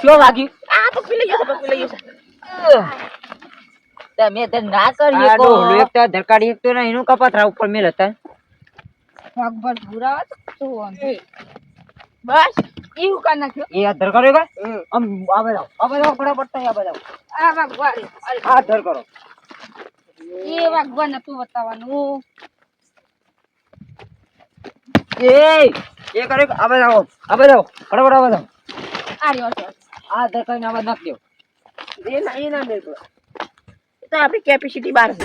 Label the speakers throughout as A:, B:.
A: શું વાગ્યું.
B: આ પગ પી લઈ જશે પગ પી લઈ
A: તમે તો ના કરી
C: આ એક તો ધરકાડી એક તો ના એનું કપાતરા ઉપર મેલ હતા.
D: તો બસ ઈ ઉકા નાખ્યો.
C: એ આ ધરકાડ્યો કા? આમ આવે જાઓ આવે જાઓ ફટાફટ આવે જાઓ
D: આ ભગવાન
C: આ ધર કરો
D: એ ભગવાન નતું બતાવવાનું.
C: એ એ કરે આવે જાઓ આવે. જાઓ ફટાફટ આવે.
D: આ રહ્યો છે.
C: આ ધરકાડીને આવા નાખ દો.
B: એ ના એ ના મેળ તો આપણી કેપેસિટી બાર છે.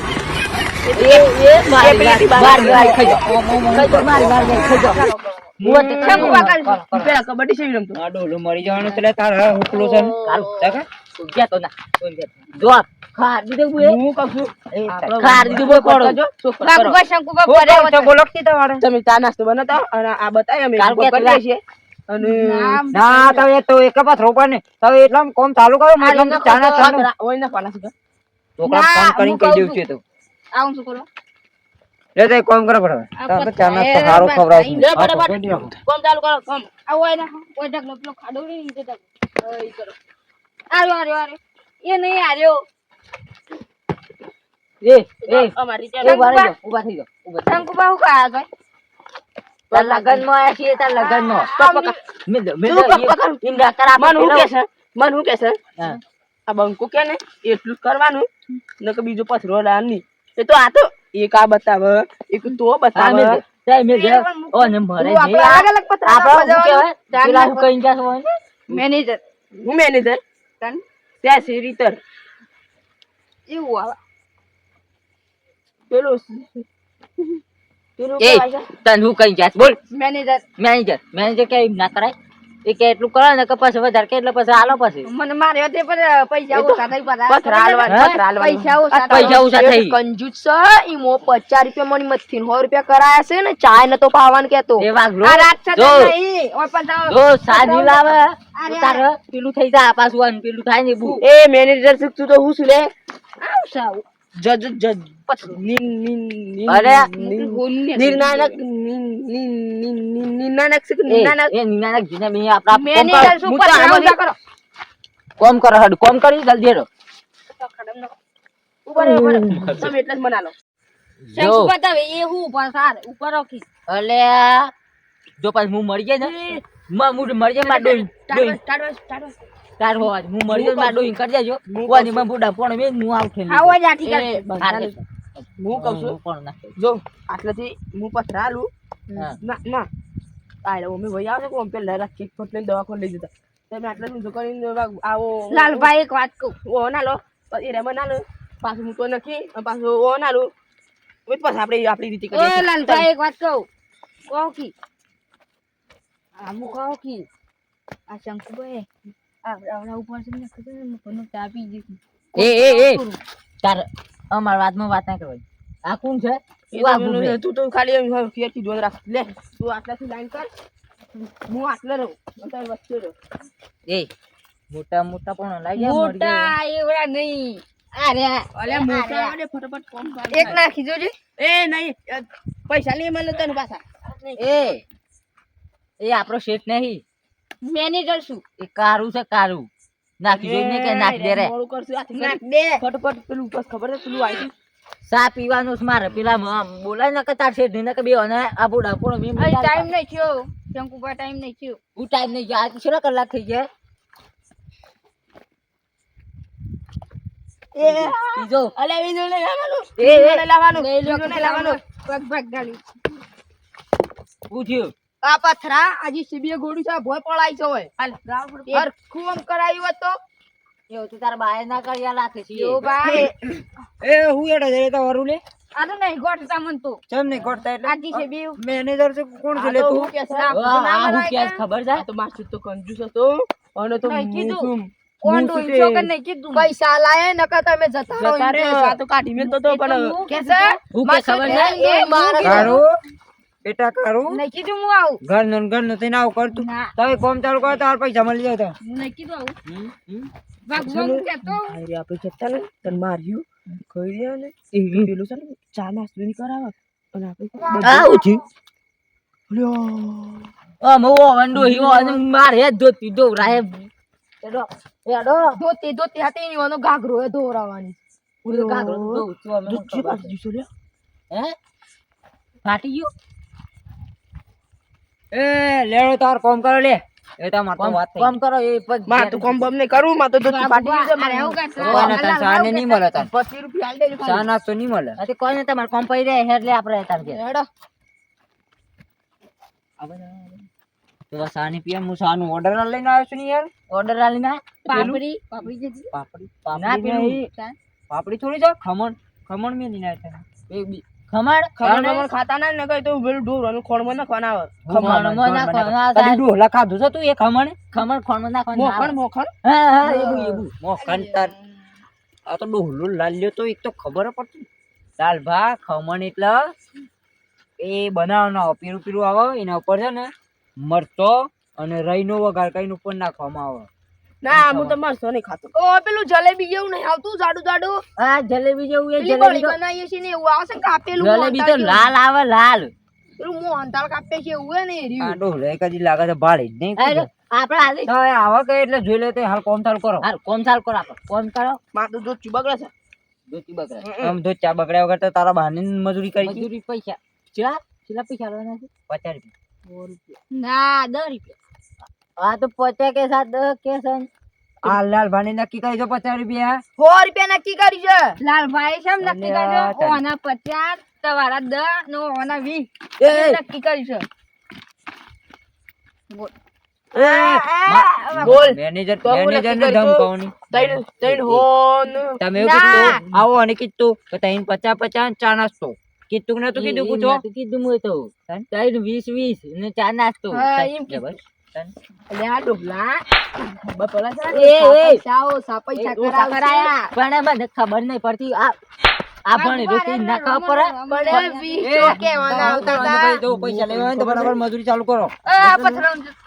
B: કબડ્ડી રમતો.
C: આ મરી જવાનું એટલે તારા હુકલો
A: કાલ. તો ના. જો ખાર દીધું.
B: હું કહું
A: ખાર દીધું
C: તમારે
B: તમે ચા નાસ્તો બનાતા અને આ બતાય અમે
A: કાલ કે
B: કરીએ છીએ અને
C: ના તમે તો એક પાથરો ઉપર ને તમે એટલા કોમ ચાલુ કરો મેં એટલામાં તો ચાના
B: ઓય ના પાલા છે
C: છોકરા ફોન કરીને કહી દેવું છે. તો.
D: આવું શું કરો?
C: લે તો એક કરો પડે
D: આ
C: તો ચાના
D: એ
C: તો સારું
D: બસ
C: ખવડાવશું.
B: લે,
C: તો નાખો.
B: કોમ ચાલુ કરો કોમ.
D: આ ઓય નાખો ઓય ઢગલો પેલો ખાડો રે નીચે ઢગલો. ઓય કરો. આર્યો આર્યો આર્યો એ નહીં આર્યો
A: એ એ.
B: અમારી
A: એ ઊભા રહી જાઓ, ઊભા થઈ જાઓ, ઊભા થઈ જાઓ.
D: શંકુબા હું ખાયા છો
A: માં આયા છીએ, તાર મિલ દો.
B: તું પક પકડ.
A: એમ ના કર, આપણે
B: મન હું કે
A: પેલો-
B: છે? મન હું કે છે? આ બંકો કે ને? એટલું કરવાનું કરવાનું. કે બીજો પથરો લાવ નહીં. એ તો આ તો એક આ બતાવે એક તો બતાવે.
A: ઓ, ને મરે
D: આપણે
A: આપણે પેલા હું
D: રાખો.
A: કહીને હોય
D: મેનેજર
B: હું મેનેજર
D: તન?
B: ત્યાં સિરીતર
D: એવું
B: પેલો પેલું
A: એ,
B: છે.
A: તને હું કહીને જાશ? બોલ.
D: મેનેજર
A: મેનેજર મેનેજર કે એમ ના કરાય? એ કે એટલું કરે ને કે પછી વધારે કે એટલે પછી હાલો પછી.
D: મને મારે તે પણ પૈસા
B: તો
D: ઓછા થઈ
B: હાલવાનું.
D: પૈસા ઓછા
A: પૈસા ઓછા થઈ.
B: કંજૂસ છે, ઈ મો પચાસ રૂપિયા મણી મથથી સો રૂપિયા કરાયા છે ને ચાય નતો પાવાનું કેતો
A: એ વાઘલો
D: આ રાક્ષસ
A: જો.
D: નહીં. ઓય પણ
A: જો સાજી લાવે. તાર પેલું થઈ જાય પાછું પેલું થાય ને બુ
B: એ મેનેજર શીખતું તો હું શું લે?
D: આવ સાવ.
B: જજ જજ. નિન નિન નિન
A: અરે,
B: નિર્ણાયક નિન નિન નિન નિન નિર્ણાયક શીખ
A: એ નિનાનક જીને મે આપણા કોમ
D: મેનેજર
A: કર-
D: શું
B: હું તો
D: પત્રા
B: આમાંથી-
D: ઊંધા કરો.
A: કોમ કરો હડ કોમ કરી જલ્દી હેડો.
B: ઉપર ઉપર તમે એટલે જ
D: મનાલો.
A: જો.
D: બતાવે એ હું ઉપર સાર ઉપર રાખી
A: અલે જો પાછ હું મરી જાય ને માં હું મરી જાય માં ડોઈ ડોઈ
B: ટાડવા, ટાડવા.
A: તાર હોવા હું મરી જાય માં કરી દેજો. કોની માં બુડા પણ મેં હું આવ ખેલી
D: આવો જ આઠી કર.
B: હું કહું છું.
A: પણ નાખે
B: જો આટલેથી હું પથરા ના ના. આલે મમ્મી ભાઈ આવે કોમ પેલા રાખી ફટ લઈને દવાખાને લઈ જતા. તમે આટલા ઊંધું કરીને આવો.
D: લાલભાઈ એક વાત કહું.
B: ઓ ના લો પછી રેમાં ના લો પાછું હું તો નથી પાછું ઓ ના લો પછી આપણે આપણી રીતે કરીએ.
D: એ લાલભાઈ એક વાત કહું. કહો કી. આ હું કી. આ શંકુભાઈ આ આવડા ઉપર છે ને ખબર ચા પી ગઈ
A: એ એ એ. તાર અમાર વાતમાં વાત ના કરવાની. આ કોણ છે? તું
B: તો ખાલી એમ હોય, ફેરથી જોઈને રાખ. લે તું આટલાથી લાઈન કર. હું આટલે રહું. અને વચ્ચે રહું.
A: એ મોટા મોટા પણ લાઈ ગયા મરી ગયા.
D: મોટા એવડા નહીં. અરે
B: અલે મોટા અને ફટાફટ કોમ
D: એક નાખી જોજે.
B: એ નહીં પૈસા લઈ મને તને પાછા.
A: એ એ આપણો શેઠ નહીં.
D: મેનેજર છું
A: એ કારું છે કારું. નાખી જોઈને કે નાખી દે રે.
B: મોડું કરશું આથી
D: નાખ દે.
B: ફટફટ પેલું બસ ખબર છે પેલું આવી
A: સા પીવાનું છે મારે. પેલા બોલાય ને કે તાર શેઠ ને કે બે અને આ બુડા પણ મેં
D: ટાઈમ નઈ થયો. શંકુભાઈ ટાઈમ નઈ થયો.
A: હું ટાઈમ નહીં જાય કેટલા કલાક થઈ ગયા? બીજો.
B: અલે બીજું નહીં લાવવાનું.
A: એ.
B: બીજું નહીં લાવવાનું.
D: લઈ લો
B: બીજું નહીં લાવવાનું.
D: પગ પગ ગાલી
A: થયું
B: આ પથરા આજે સીબીએ ગોડું છે ભોય પડાય છે હોય હાલ હરખું આમ કરાયું હોત
A: એવું તો તારા બાય ના કર્યા રાખે છે.
D: એવું ભાઈ.
C: એ હું એડો જઈ તો વરું લે
D: આનો નહીં ગોઠતા મન તું.
C: ચમ નહીં ગોઠતા એટલે?
D: આજી છે બીવ.
C: મેનેજર છે કોણ છે લે
B: તું હું કે આ
A: આ હું
B: કે?
A: ખબર છે
B: તો માસી તો કંજૂસ હતો. અને તો
D: કીધું. ઈચ્છો
B: તે.
D: કે નહીં કીધું?
B: પૈસા લાય નકા તમે જતા રહો
D: જતા રહો.
B: તો કાઢી મેં તો પણ કે છે?
A: હું કે ખબર નહીં?
B: એ મારા
C: બેટા કારું
D: નહીં કીધું હું આવું.
C: ઘરનું ઘરનું થઈને આવું કરતું. તમે કોમ ચાલુ કરો તાર પૈસા મળી જાય તો.
D: હું નહીં કીધું આવું. ભગવાન હું કહેતો
B: અરે આપણે જતા ને તને માર્યું. કોઈ રહ્યા ને. એ પેલું છે ને ચા નાસ્તો ની કરાવે. અને આપણે
A: આવું થયું?
B: લ્યો.
A: આ હું વંડો હીવો અને મારે હે ધોતી જો રાહે એડો એડો
D: ધોતી ધોતી હતી ની વાનો ઘાઘરો એ ધોરાવાની
A: પૂરો કાગળો તો જોઉં છું અમે. હે? ફાટી ગયું?
C: એ લેડો તાર કોમ કરો લે. એ તો માર તો વાત
A: કોમ કરો એ પછી
B: માર કોમ બમ નહીં કરું માર તો દૂધ ફાટી ગયું મારે.
D: એવું કરશે
C: સાને નહીં મળે તાર.
B: પચીસ રૂપિયા આલી દેજો
C: ચા
B: ખાલી.
C: નહીં મળે.
A: અતે કોઈ ને તમારે કોમ પડી રહે એટલે આપણે તાર કે
D: હેડો
C: તો સાની પીએ હું સાનું ઓર્ડર લઈને આવ્યો છું ને યાર.
A: ઓર્ડર આલી ના
D: પાપડી પાપડી
C: પાપડી પાપડી
A: પેલું.
C: પાપડી થોડી છે ખમણ ખમણ મેં આવ્યા
A: એ ખમણ?
B: ખાતા ના કઈ તો પેલું ઢોર ખોળમાં નાખવાના આવે.
C: ખાધું છે તું એ ખમણ?
A: ખમણ ખમણ નાખો
B: મોખણ મોખણ?
A: હા હા એવું એવું.
C: મોખણ તાર. આ તો ડોહલો લાલ્યો તો એક તો ખબર પડતી. દાલ ભા ખમણ એટલે એ બનાવવાનો આવે પીરું પીરું આવે એના ઉપર છે ને મરચો અને રઈનો વઘાર કરીને ઉપર નાખવામાં આવે.
B: ના હું તો સો નહીં ખાતો.
D: ઓ પેલું જલેબી જેવું નહીં આવતું જાડું જાડું.
A: હા જલેબી જેવું એ જલેબી
D: બનાવીએ છીએ ને એવું આવશે કાપેલું
A: જલેબી તો લાલ આવે લાલ.
D: પેલું મોહનથાળ કાપે છે એવું ને
C: આ
D: રહ્યું.
C: ડોહલો લાગે છે જ નહીં.
A: આપણે આજે
C: એટલે જોઈ લે તો હાલ કોમ કરો.
A: હાલ કોમ કરો આપણે. કોમ કરો
B: માર દૂધ ચુબગડે છે.
C: આમ તો ચા બગડ્યા વગર તો તારા બહાની મજૂરી કરી.
A: મજૂરી પૈસા. ચા પૈસા આલવાના છે?
C: પચાસ રૂપિયા.
D: ના દસ રૂપિયા.
A: આ તો પચાસ કે સાત કે સન
C: આ લાલ ભાની નક્કી કરી છો પચાસ રૂપિયા
D: સો રૂપિયા નક્કી કરી છે લાલભાઈ છે નક્કી કરી છે ઓના પચાસ તમારા દ નો ઓના
A: એ
D: નક્કી કરી છે
B: હું
C: ચા નાસ્તો કીધું નતું કીધું
A: કીધું? વીસ વીસ ને ચાર નાસ્તો
D: હા.
B: એટલે આ ડોહલા બપોરા
A: એ, એ.
D: પૈસા ઓછા પૈસા કરાયા
A: પણ મને ખબર નહીં પડતી. આ આ ભણી રોટી ના ખબર પડે.
D: પણ એ વીસ આવતા
C: ઉતારવાનું
D: હતા.
C: ભાઈ, જો પૈસા લેવા હોય તો બરાબર મજૂરી ચાલુ કરો.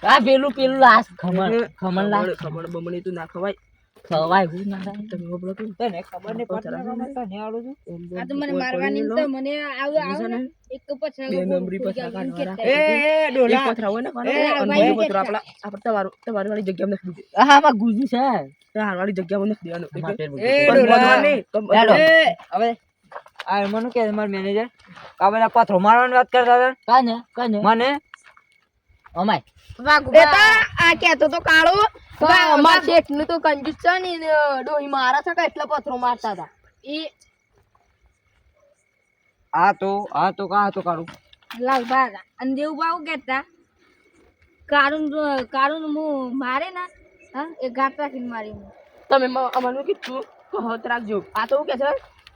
D: આ
A: પેલું પેલું લાસ ખમણ. ખમણ લાસ
B: બમણી તું ના ખવાય.
A: ખવાય હું ના થાય.
B: તમે ઓબળો તો
C: તને ખબર નહીં પાછળ ને, તને આવડું છું.
D: આ તો મને મારવાની ને તો મને આવ આવ ને? એક પછી
B: બે નંબરી પથરા
D: ગોળ
C: એ, એ, ડોલા.
B: પથરા હોય ને કોને?
C: એ,
D: ભાઈ
B: પથરા આપલા આપણે તમારું તમારી વાળી જગ્યામાં નાખી દીધું
A: હા માં ગુજી છે.
B: તે હારવાળી જગ્યામાં નાખી દેવાનું.
C: એ, ડોલા. ને હવે આ એમાં કે કહે મેનેજર બધા પથરો મારવાની વાત કરતા હતા?
A: કાને કાને?
C: મને?
A: અમાય.
D: વાગુ બેટા આ કહેતો તો કાળો. તો કંજૂસ છે ને ડોહી મારા છે કે પથરો મારતા હતા. એ
C: આ તો આ તો કા તો કાઢું
D: લાલબા અને દેવું બાબુ કહેતા કાળું કાળું હું મારે ને હા એ ઘાટ રાખીને મારી
B: તમે અમારું કીધું કે હત રાખજો. આ તો શું કે છે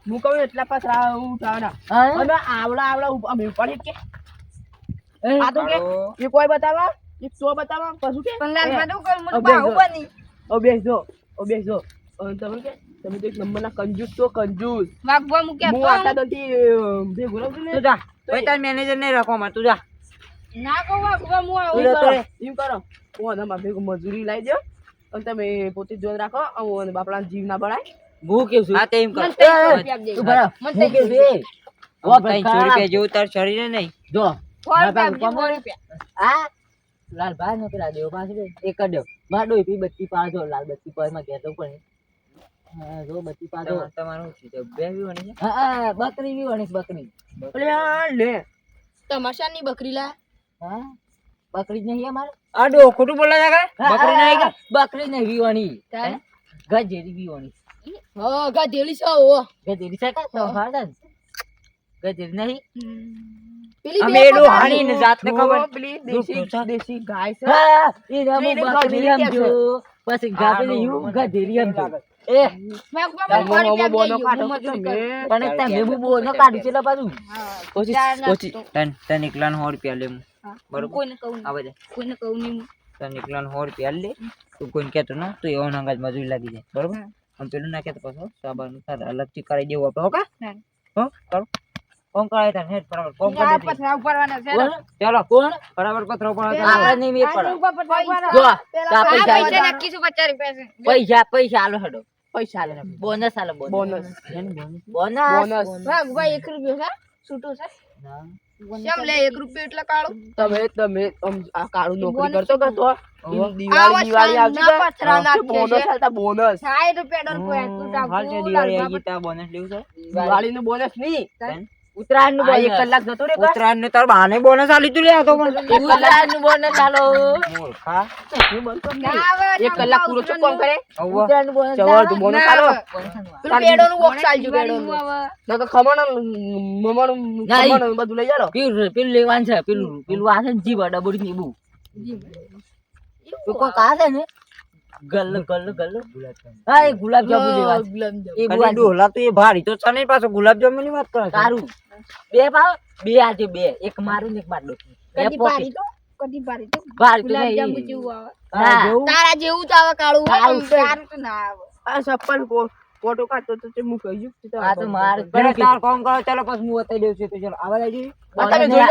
B: હું કહું એટલા પથરા ઉઠાવવાના
A: હા?
B: આવડા આવડા અમે ઉપાડી કે. આ તો કે એ કોઈ બતાવા? એક સો બતાવા પછી કે?
D: કર
B: બેસ.
D: બની
B: ઓ બેસજો ઓ બેસજો તમે કે તમે તો એક નંબરના કંજૂસ તો કંજૂસ.
D: વાગવા મૂક્યા
B: તો
D: આટા
B: આટલા બે રહું ને
C: જા ભાઈ તાર મેનેજર નહીં રાખવા માં તું જા.
D: ના કહું વાગવા મુ આવું
C: તું
B: કરો એમ કરો. હું અને માં ભેગું મજૂરી લાવી દો અને તમે પોતે જોન રાખો હું અને બાપડા જીવ ના બળાય.
A: હું કેવું છું?
C: હા તે એમ કર.
A: તું બરાબર
D: મને
A: કેવું છું? ઓ ભાઈ
C: ત્રણસો રૂપિયા જેવું તાર શરીરે નહીં.
A: જો.
D: સો રૂપિયા આપજે,
A: કમો.
D: રૂપિયા.
A: આ લાલ ભાઈ ને પેલા દેવ પાસે એક જ દેવ. માં પી બત્તી પાડો લાલ બત્તી પરમાં કહેતો પણ જો બત્તી પાડો
C: તમારું શું છે? બે વીવાની છે?
A: હા હા બકરી બી વણી બકરી.
B: અલ્યા લે.
D: તમાશા તમાશાની બકરી લા
A: હા બકરી જ નહીં અમારે
C: આ ડો ખોટું બોલા જા
A: હા,
C: બકરી
A: હા,
C: નહીં
A: હા, બકરી નહીં વીવણી? ગજેરી વીવણી
D: હા? ગજેરી છે ઓ.
A: ગજેરી છે કા? તો હાડન ગજેરી નહીં?
C: અમે
D: બે
C: એનું
D: પકડ
C: હાની ને જાતને ખબર?
B: પેલી દેશી દેશી ગાય છે.
A: એ રમુ બકરી એમ જો પછી ગાપીને યુ
C: મને
A: એમ જો એ.
D: મેં ઉપર મને સો રૂપિયા
B: બોનો કાઢો
D: હું મજૂરી
B: તમે.
D: કરું.
A: પણ તમે બહુ બહુ કાઢી છે પાછું
B: પછી પછી
C: તન તન એકલા સો રૂપિયા લે બરોબર.
D: કોઈને કહું નહીં.
C: આ
D: કોઈને કહું નહીં
C: તન એકલા સો રૂપિયા લે. તું કોઈને કહેતો ન તો એવો નંગા મજૂરી લાગી જાય. બરોબર? અને પેલું ના તો પાછો સાબાનું તારે અલગથી કરાવી દેવું આપણે હો કા?
D: હો.
C: કરો કોમ કરાય તાર હેડ બરાબર કોમ
D: આ
C: કરી દે
D: પથરા ઉપાડવાના છે
A: કોણ
C: ચાલો
A: કોણ
C: બરાબર પથરો પડે
A: આપણે નહીં મેળ
D: આ
A: પડે
D: ઉપર પથરા ઉપાડવાના.
A: જો
D: પેલા
A: તો આ
D: આ
A: પૈસા
D: પૈસા નક્કી છે પચાસ રૂપિયા છે.
A: પૈસા પૈસા આલો હેડો
B: પૈસા લે
A: બોનસ આલો બોનસ
B: બોનસ
A: બોનસ
B: બોનસ
D: વાહ, ભાઈ એક રૂપિયો છે છૂટું છે
A: ના
D: કેમ લે એક રૂપિયો એટલે કાળું
B: તમે તમે આમ આ કાળું નોકરી
D: બોનસ
B: કરતો કરતો
C: ઓહો.
B: દિવાળી દિવાળી આવશે
D: ના
B: કે?
D: પથરા નાખે
B: બોનસ
D: છે.
B: આવતા બોનસ
D: સાઠ રૂપિયા ડોલ કોઈ આટલું
C: હાલ છે
D: ટાંકું,
C: દિવાળી
D: લાલબા
C: આવી ગઈ ત્યાં બોનસ લેવું છે
B: દિવાળી નું બોનસ નહીં ઉત્તરાયણનું એક કલાક જતો રે
C: ઉત્તરાયણ ને તાર બાને બોનસ આલી તું લે તો
A: ઉત્તરાયણનું બોનસ આલો.
C: મૂર્ખા
B: હું બંધ કરી
D: ના
B: દઈશ.
D: આવે,
B: એક કલાક પૂરો ચૂપ કોમ કરે?
A: ઉત્તરાયણનું. બોનસ
B: ચવર તું બોનસ આલો
D: આવે. પેલું પેડોનું બોક્સ આલજો, પેડોનું.
B: નકર ખમણ મમણ ખમણ બધું લઈ જાલો.
A: પીલ પેલું લેવાનું છે પેલું પેલું આ છે ને જીવ ડબડી ની બુ તો કોક છે ને? ગલ્લ ગલ્લ ગલ્લ હા એ ગુલાબ જાંબુ છે. એ
C: ગુલાબ ડોલા તો એ ભારી. તો છે નહીં પાછો ગુલાબ જાંબુ ની વાત કરે
A: તારું બે ભાવ બે આજે બે. એક મારું ને એક મારું બે.
D: તો, કદી ભારી તો.
A: ભારી તો
D: ગુલાબ જાંબુ જેવું આવે. તારા જેવું? તો આવે કાળું હોય, તારું તો ના આવે.
B: આ સપ્પન કો- ફોટો કાઢતો તો તે હું કહી છું
A: આ તો માર
C: ભલે તાર કોમ કરો ચાલો પછી હું બતાવી દઉં છું. તો ચાલો આવા લાગી.
B: તમે જોઈ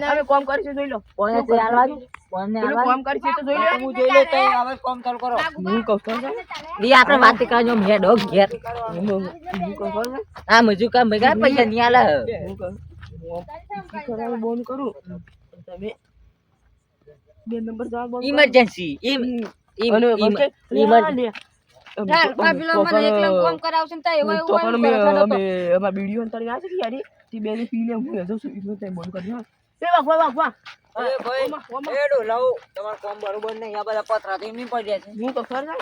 A: ને
B: અમે કોમ કરીશું જોઈ લો? કોમ કરીશું જોઈ લો.
C: હું જોઈ
B: બે.
A: ઇમરજન્સી
B: અમારા વીડિયો અંતર આવે છે યાર તે બેની પીને હું જઉં છું એટલે તે બંધ કરી હા. એ વાહ વાહ.
C: એ ભાઈ એ ડોલાઓ તમારું કામ બરોબર નહીં આ બધા પતરા તો એમની પડ્યા છે.
B: હું તો ખર. ને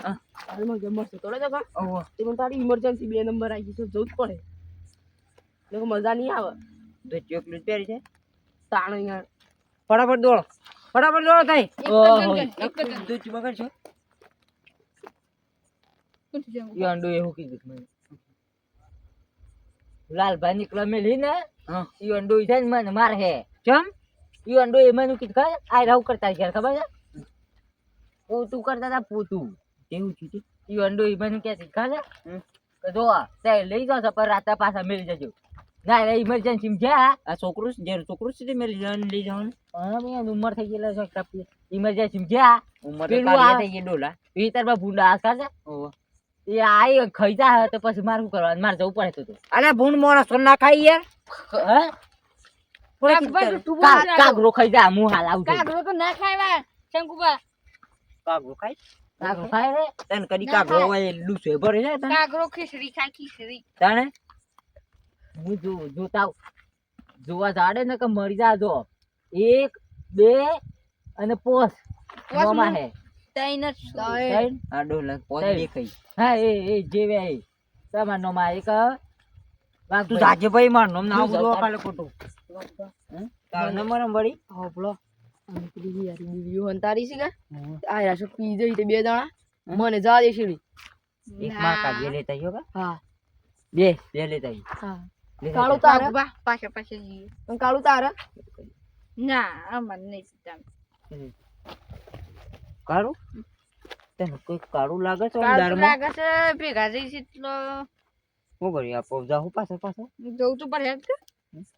B: હાલમાં જે મસ્ત તોડે તો કા
C: ઓહો.
B: તે તારી ઇમરજન્સી બે નંબર આવી છે જવું જ પડે. એટલે મજા નહીં આવે.
C: તો ચોકલેટ પહેરી છે?
B: તાણ અહીંયા.
C: ફટાફટ દોડો. ફટાફટ દોડો થાય
A: ઓહો.
D: એક જ જણ.
C: દૂધ બગડ છે
D: પૂછી જાઉં.
A: ઈ અંડો કીધું મને. લાલભાઈ ને
C: હા.
A: ઈ અંડો છે ને મને મારે હે
C: ચમ
A: ઈ અંડો એમાં નું કીધું આ રાવ કરતા ઘેર ખબર છે? પોતું કરતા હતા પોતું
C: કેવું છે?
A: ઈ અંડો ઈ મને કે છે છે? કે જો તે લઈ જાઓ છો પર રાતે પાછા મેળી જજો. ના રે ઇમરજન્સી માં
C: આ છોકરું છે જ્યારે છોકરું છે તે મેં લઈ લઈ જવાનું?
A: હા ભાઈ ઉંમર થઈ ગયેલા છે ટપી ઇમરજન્સી માં જ્યાં
C: ઉંમર થઈ ગઈ ડોલા.
A: ભીતરમાં ભૂંડા આસા છે?
C: ઓહો.
A: એ આઈ ખાઈ જાય તો પછી મારું કરવા કરવાનું? મારે જવું પડે તો
C: અલે ભૂંડ મોણસ સોના ના ખાઈ યાર.
A: હે
D: કાકભાઈ તો તું
A: કા-
D: બોલ જા.
A: કાગરો ખાઈ જા. હું હાલ આવું છું
D: કાગડો તો ના ખાયવા શંકુબા.
C: કાગડો ખાય
A: કાગરો ખાય રે.
C: તને કદી
D: ખાય.
C: હોય છે ભરે છે તને?
D: કાગડો ખીચડી ખાય ખીચડી
C: તાણે?
A: હું જો જોતા જોવા જાડે ને કે મરી જા જો. એક બે અને પોસ.
D: પોસ
A: મોમાં હે
D: તૈન
A: તૈન?
C: આ ડોલા પોત દેખાઈ
A: હા એ એ જેવે એ. તમાર નો માં એક
C: તું જાજે ભાઈ માર નોમ ના બધું
A: જા.
C: ખોટું? તારો નંબર
B: હોપલો છે કે? આ યાર પી જઈ તે બે જણા. મને જા દે શીડી
C: એક માં કાઢી લેતા આવ્યો કા?
B: હા.
C: બે બે લેતા આવ્યો
B: હા. કાળું. તારે?
D: જઈએ.
B: કાળું તારે?
D: ના અમારે નહીં પીતા.
C: કાળું? તને કોઈ કાળું લાગે છે
D: કાળું લાગે છે ભેગા એટલે.
C: શું કરીએ આ પૌધા હું પાછળ પાછળ
D: જવું તો કે.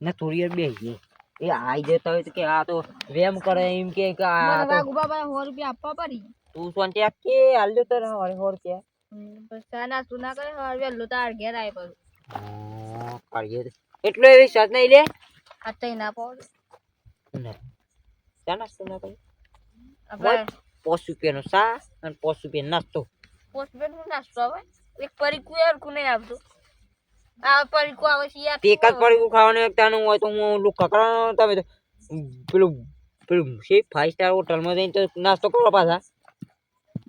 C: ને થોડી વાર બેસીએ એ આઈ જતા હોય તો કે આ તો વેમ કરે એમ કે કે આ તો
D: વાઘુબા પાસે સો રૂપિયા આપવા પડી.
C: તું સોન કે આલ્યો તો હરે હોર કે.
D: બસ સુના ના કરે સવારે વેલો તાર ઘેર આવે પર
C: કાઢીએ તો. એટલો એવી સાથ નહીં લે?
D: આ તઈ ના પાડે.
C: ના. સુના ના કરી?
D: આપણે
C: પોસ રૂપિયાનો સા અને પોસ રૂપિયા નાસ્તો.
D: પોસ્ટપેડનું નાસ્તો હવે? એક પરી કુયર હરખું નહીં આવતું આ પરીકું આવે છે યાર.
C: તે એક જ પડી ખાવાનું એક તાનું હોય તો હું લુકા કરવાનો તમે તો પેલું પેલું છે ફાઈવ સ્ટાર હોટલમાં જઈને તો નાસ્તો કરો પાછા.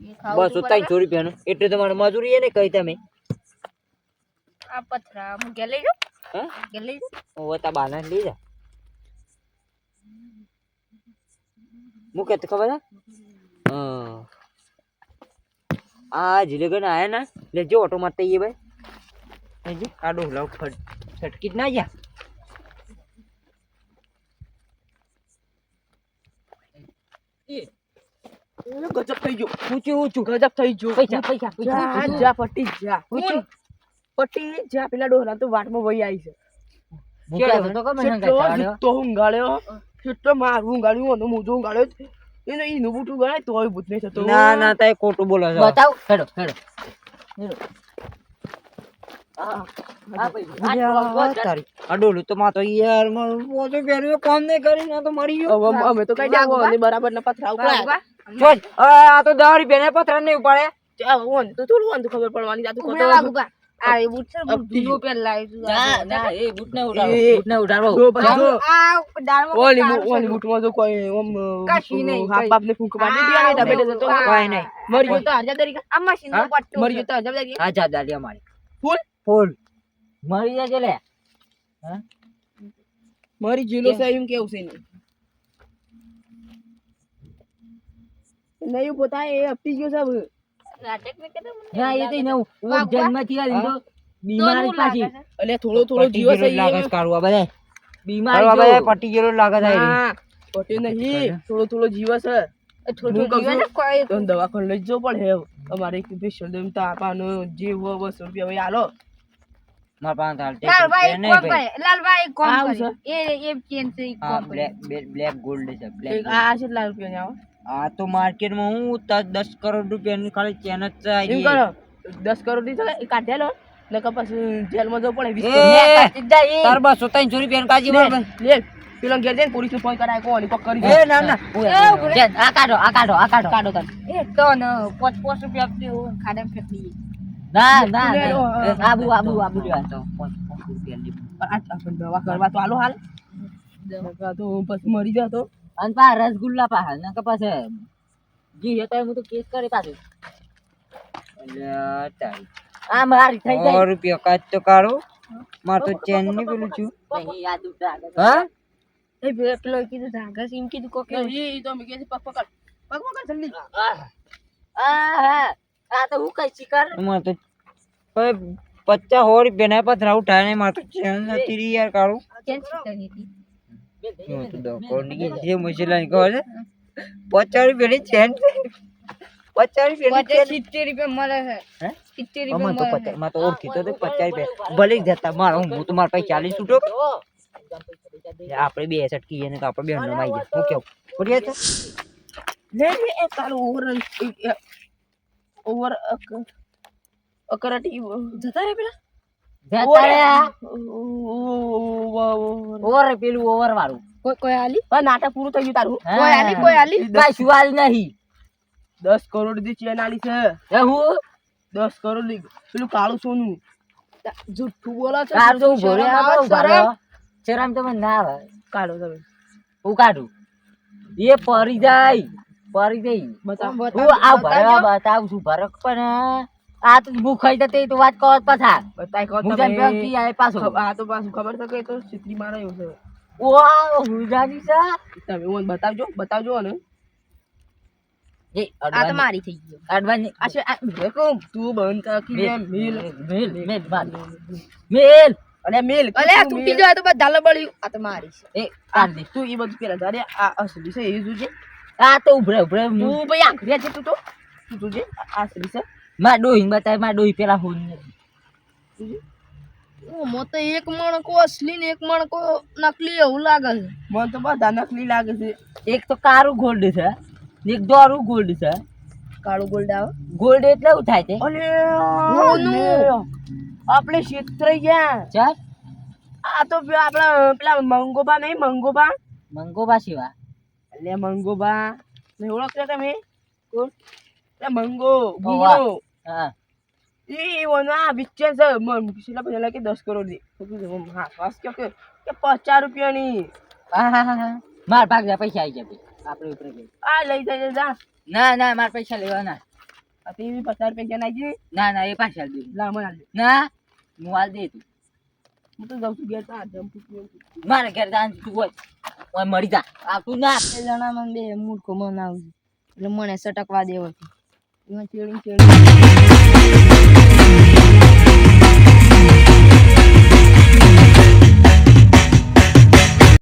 D: એ ખાવું
C: બસો
D: તો પડે
C: ત્રણસો રૂપિયાનો. એટલે તમારે મજૂરી એને કહી તમે?
D: આ પથરા હું ઘેર લઈ જાઉં?
C: હા?
D: ઘેર લઈ જાઉં?
C: હવે તા બાના લઈ જા મૂકે તો ખબર હે હા. આ જીલેગન આયા ના? એટલે જો ઓટો મારતા આઈએ ભાઈ. જો આ ડોહલા ફટ છટકી જ ના જા
B: ગજબ થઈ ગયો
C: ઊંચું ઊંચું
B: ગજબ થઈ ગયો
A: પૈસા પૈસા
B: જા જા પટ્ટી જા
A: ઊંચું.
B: પટ્ટી જા પેલા ડોહલા તો વાટમાં વહી આવી છે
A: તો ગાળ્યો
B: કેટલો
A: હંગાય
B: જીત્તો ઊંઘાડ્યો કેટલો મારું ઊંઘાડ્યું અને મોજો ઊંઘાડ્યો એનો ઈનું બૂટું ગણાય તોય ભૂત નહીં થતો
C: ના ના તાય ખોટું બોલો
A: બતાવ હેડો હેડો હેડો હા ભાઈ. આ
C: યાર,
A: કોણ કોણ
C: તારી. આ ડોલું તો માં તો યાર મારું મોઢું કામ નહીં કર્યું તો મરી ગયો.
B: હવે અમે તો કઈ દેવો અને બરાબર ના પથરા ઉપડ્યા
C: જોઈ, આ તો દસ રૂપિયા પથરા નહીં ઉપાડે.
B: ઓન તો થોડું ઓન તો ખબર પડવાની જાતું ખોટો
D: વાગુબા. આ એ બૂટ છે બૂટ છું.
A: ના ના એ બૂટ ને ઉડાડો બૂટ ને ઉડાડો.
D: આ દાળમાં
B: ઓલી ઓલી
D: છે.
B: બૂટમાં જો કોઈ ઓમ
D: કશી નહીં,
B: હાથ
D: કઈ.
B: બાપને ફૂંક દીધી અને ડબે ડબે તો
C: કઈ નહીં.
B: મરી ગયો તો હજાર તરીકે
D: આ મશીનનો
C: હા?
D: પટ્ટો
B: મરી ગયો તો હજાર તરીકે
C: આ જા દાલિયા
B: ફૂલ?
C: ફૂલ.
A: મરી જજે લે?
B: મરી જીલો છે એમ કેવું છે નહીં નહીં પોતા એ હપતી ગયો સાહેબ.
D: નાટક
A: ના એ તો. આ બીમાર પાછી.
D: લાગે
B: થોડો થોડો
C: પટી
B: જીવ છે
C: જેલો લાગે છે
B: એ.
C: કાળું આ બધા
A: બીમાર જો.
C: બધા પટી જેલો લાગે આ
B: હા નહીં. થોડો થોડો જીવ છે.
D: થોડું
B: દવાખાને લઈ જવો પડે. અમારે એક પેશન્ટ એમ જે હોય બસો રૂપિયા ભાઈ હાલો.
C: મારા પાસે હાલ
D: લાલભાઈ
C: રૂપિયા
D: એક
C: નહીં
D: કામ
C: ભાઈ.
D: કરે લાલભાઈ એક કરે. એ એ ચેન છે એક કરે?
C: બ્લેક ગોલ્ડ છે બ્લેક
B: એક આ કેટલા રૂપિયા આવે?
C: આ તો માર્કેટમાં હું દસ કરોડ રૂપિયાની ખાલી ચેન જ
B: કરો દસ કરોડની ચાલે કાઢેલો નકર પછી જેલમાં જવું પડે વીસ.
C: તાર બસો ત્રણસો રૂપિયાની કાજી
B: લે, લે પેલો ઘેર જઈને પોલીસ ફોન કરાય કોણ કોક કરી
C: એ ના ના.
A: આ કાઢો આ કાઢો આ કાઢો.
B: કાઢો કાઢ
D: એ તો ન પોચ પોચ રૂપિયા હું ફેંકી.
A: ના ના ના. આબુ આબુ આબુ લેવા તો
B: આપણે દવા કરવા તો હાલો હાલ તો પછી મરી જતો
A: અને પા રસગુલ્લા પા ના કે પાસે જી હતો હું તો કેસ કરી પાછું. આ મારી થઈ જાય
C: રૂપિયા કાચ તો કાઢો મારે તો ચેનની પેલું છું
A: નહીં, આ દૂધ.
C: હા
D: એ પેલો કીધું ધાગા એમ કીધું કોકે
B: એ તો મેં કીધું પગ પકડ પગ પકડ જલ્દી
A: આ હા આ તો હું કઈ શિકાર
C: મારે તો પચાસ સો રૂપિયા ના પથરા ઉઠાય ને મારે તો ચેન નથી રહી યાર
D: હતી
C: હું તો દોકોની ગઈ જે મુશીલાની ખબર છે પચાસ રૂપિયાની ચેન પચાસ ચેન.
D: સિત્તેર રૂપિયા મળે છે.
C: હે?
D: સિત્તેર
C: તો
D: રૂપિયા મળે
C: પચાસમાં તો ઓળખી તો તે પચાસ રૂપિયા. ભલે જતા મારો હું તો મારા પાસે ચાલીસ છૂટો આપણે બે સટકી ને તો આપણે બે નો માઈ જાય. હું કેવું? વાત છે?
B: લે લે એ તારું ઓવર ઓવર અકરાટી જતા રે પેલા? ઓવર
A: ઓવર પેલું ઓવર વાળું.
D: કોઈ કોઈ આલી?
B: નાટક પૂરું થઈ ગયું તારું.
D: કોઈ આલી કોઈ આલી?
A: કાંઈ સુવાલ નહીં?
B: દસ કરોડની ચેન આલી છે.
A: હું?
B: દસ કરોડની પેલું કાળું સોનું. જુઠ્ઠું બોલો છો
A: કાઢ તો ઊભો રે,
B: શરમ
A: આ
B: આવે,
A: ઊભા
B: શરમ?
A: રહો. શરમ તો મને ના આવે.
B: કાઢો તમે.
A: હું કાઢું. એ પરી જાય. પરી જાય હું આ ભરે બતાવું છું ભરક પણ આ તો હું જતી તો વાત કહો પાછા
B: બતાય કહો
A: હું
B: તમે.
A: કી આય પાછો.
B: આ તો પાછું ખબર છે કે તો ચીતરી મારે એવું છે.
A: ઓહ હુજાની છે.
B: તમે ઓન બતાવજો બતાવજો ને
A: એ
D: આ તો મારી થઈ ગયો.
A: અડવાની
B: આ છે તું બંધ મેલ
A: મેલ. મેલ મેલ
B: અને મેલ.
D: અલે
B: તું
D: તૂટી જાય તો બધા લબડ્યું. આ તો મારી છે.
A: એ
B: તું એ બધું પેલા ધારે આ અસલી છે એ જોજે
A: આ તો ઉભરે ઉભરે. હું
B: તું ભાઈ આંખરિયા છે તું? તો તું જોજે આ અસલી છે?
A: માં ડોહી બતાયમાં ડોહી પેલા હું
D: મો તો એક મણકો અસલી ને એક મણકો નકલી એવું લાગે છે.
B: મને તો બધા નકલી લાગે છે.
A: એક તો કારું ગોલ્ડ છે એક દોરું ગોલ્ડ છે.
D: કાળું ગોલ્ડ આવે?
A: ગોલ્ડ એટલે એવું થાય છે
D: હોનું.
B: આપણે છેતરાઈ ગયા.
A: ચાલ
B: આ તો આપણા પેલા મંગોબા નહીં મંગોબા.
A: મંગોબા સિવા
B: એટલે મંગોબા ને ઓળખતા તમે? કોણ? મંગો. ગુંગળો
A: હા.
B: એ ઓનો આ વિચાર છે મન કેટલા પૈસા લાગે દસ કરોડ દે. હા શ્વાસ કે કે પચાસ રૂપિયાની.
A: હા હા હા માર ભાગ જા પૈસા આવી જાય આપણે ઉપર ગઈ
B: આ લઈ જાય જા.
A: ના ના માર પૈસા લેવાના
B: આ તે પચાસ રૂપિયા નાખી
A: ના ના એ પાછા દે.
B: લા મને
A: ના હું હાલ દે તું.
B: હું તો જાઉં છું ઘેર તા જમતું
A: મારે ઘેર દાન તું હોય. ઓય મરી જા. તું ના.
D: એ જણા મને બે મૂર્ખો મનાવું છું એટલે મને સટકવા દેવો છે એમાં ચેડી ચેડી.